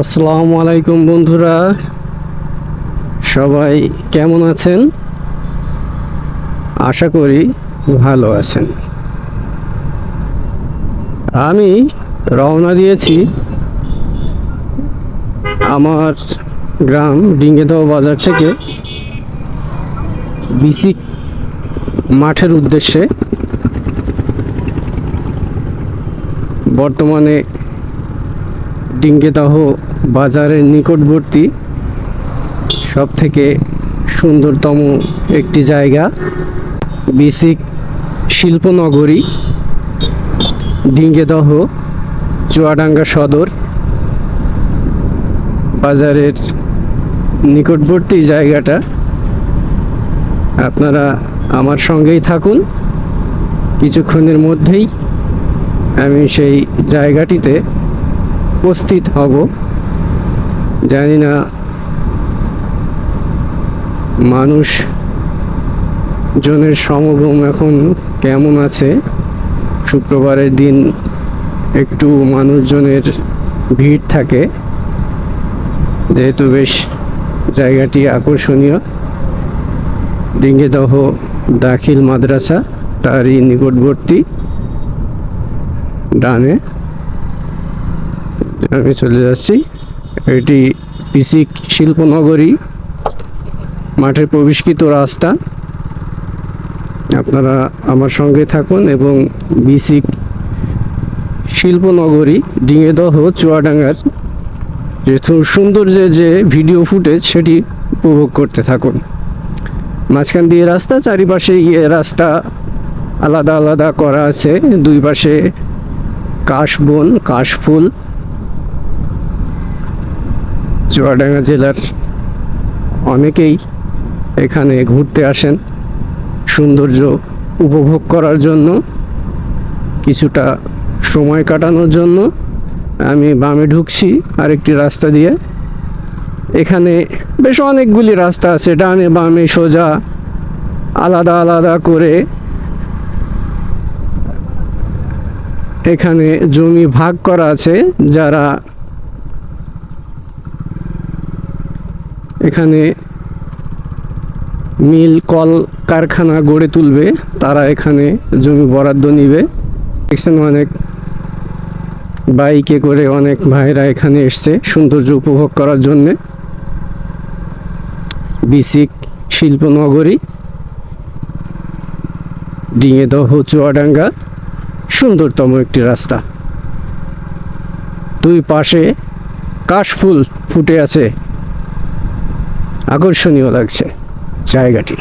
আসসালামু আলাইকুম বন্ধুরা। সবাই কেমন আছেন? আশা করি ভালো আছেন। আমি রওনা দিয়েছি আমার গ্রাম ডিঙ্গেদহ বাজার থেকে বিসি মাঠের উদ্দেশ্যে। বর্তমানে ডিঙ্গেদাহ বাজারের নিকটবর্তী সব থেকে সুন্দরতম একটি জায়গা, বিসিক শিল্পনগরী, ডিঙ্গেদহ, চুয়াডাঙ্গা সদর বাজারের নিকটবর্তী জায়গাটা। আপনারা আমার সঙ্গেই থাকুন। কিছুক্ষণের মধ্যেই আমি সেই জায়গাটিতে উপস্থিত হব। জানি না মানুষ জনের সমাগম এখন কেমন আছে। শুক্রবারের দিন একটু মানুষজনের ভিড় থাকে। যেহেতু বেশ জায়গাটি আকর্ষণীয়। ডিঙ্গেদহ দাখিল মাদ্রাসা, তারই নিকটবর্তী ডানে আমি চলে যাচ্ছি। এটি পিসিক শিল্পনগরী মাঠের প্রবেশকৃত রাস্তা। আপনারা আমার সঙ্গে থাকুন এবং বিসিক শিল্পনগরী ডিঙেদহ, চুয়াডাঙ্গার যে সৌন্দর্যের যে ভিডিও ফুটেজ, সেটি উপভোগ করতে থাকুন। মাঝখান দিয়ে রাস্তা, চারিপাশে গিয়ে রাস্তা আলাদা আলাদা করা আছে। দুই পাশে কাশবন কাশফুল চুয়াডাঙ্গা জেলার অনেকেই এখানে ঘুরতে আসেন। সৌন্দর্য উপভোগ করার জন্য, কিছুটা সময় কাটানোর জন্য। আমি বামে ঢুকছি আরেকটি রাস্তা দিয়ে। এখানে বেশ অনেকগুলি রাস্তা আছে, ডানে বামে সোজা আলাদা আলাদা করে। এখানে জমি ভাগ করা আছে, যারা এখানে মিল কল কারখানা গড়ে তুলবে। তারা এখানে জমি বরাদ্দ নিবে। দেখছেন অনেক বাইকে করে অনেক ভাইরা এখানে এসছে সৌন্দর্য উপভোগ করার জন্যে। বিসিক শিল্পনগরী ডিঙেদহ, চুয়াডাঙ্গা, সুন্দরতম একটি রাস্তা। দুই পাশে কাশফুল ফুটে আছে। আকর্ষণীয় লাগছে জায়গাটি।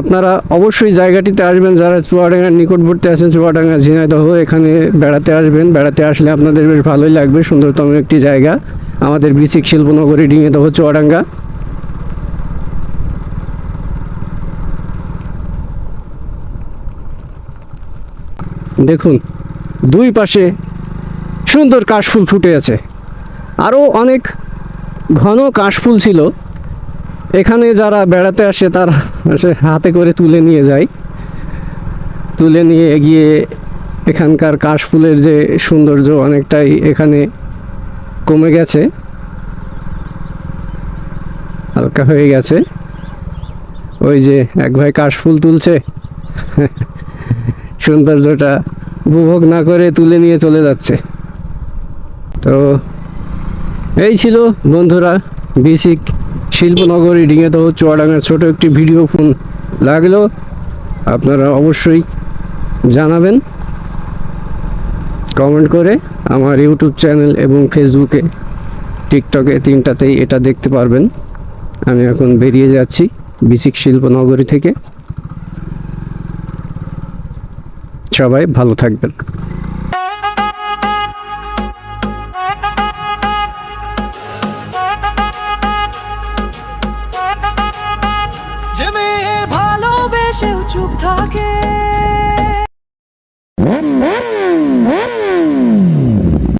আপনারা অবশ্যই জায়গাটিতে আসবেন, যারা চুয়াডাঙ্গার নিকটবর্তী আছেন, চুয়াডাঙ্গা ঝিনাইদহ, এখানে বেড়াতে আসবেন। বেড়াতে আসলে আপনাদের বেশ ভালোই লাগবে, সুন্দরতম একটি জায়গা। আমাদের বিসিক শিল্পনগরী ডিঙেদহ চুয়াডাঙ্গা। দেখুন, দুই পাশে সুন্দর কাশফুল ফুটে আছে। আরও অনেক ঘন কাশফুল ছিল। এখানে যারা বেড়াতে আসে, তারা হাতে করে তুলে নিয়ে যায়। তুলে নিয়ে গিয়ে এখানকার কাশফুলের যে সৌন্দর্য অনেকটাই এখানে কমে গেছে। হালকা হয়ে গেছে। ওই যে এক ভাই কাশফুল তুলছে। সৌন্দর্যটা উপভোগ না করে তুলে নিয়ে চলে যাচ্ছে। তো এই ছিল বন্ধুরা বেসিক শিল্পনগরী ডিঙেদহ চুয়াডাঙ্গার ছোট একটি ভিডিও ফোন লাগল। আপনারা অবশ্যই জানাবেন কমেন্ট করে আমার ইউটিউব চ্যানেল এবং ফেসবুকে, টিকটকে তিনটাতেই এটা দেখতে পারবেন। আমি এখন বেরিয়ে যাচ্ছি বিসিক শিল্পনগরী থেকে। সবাই ভালো থাকবেন। যে মেয়ে ভালোবেসেও চুপ থাকে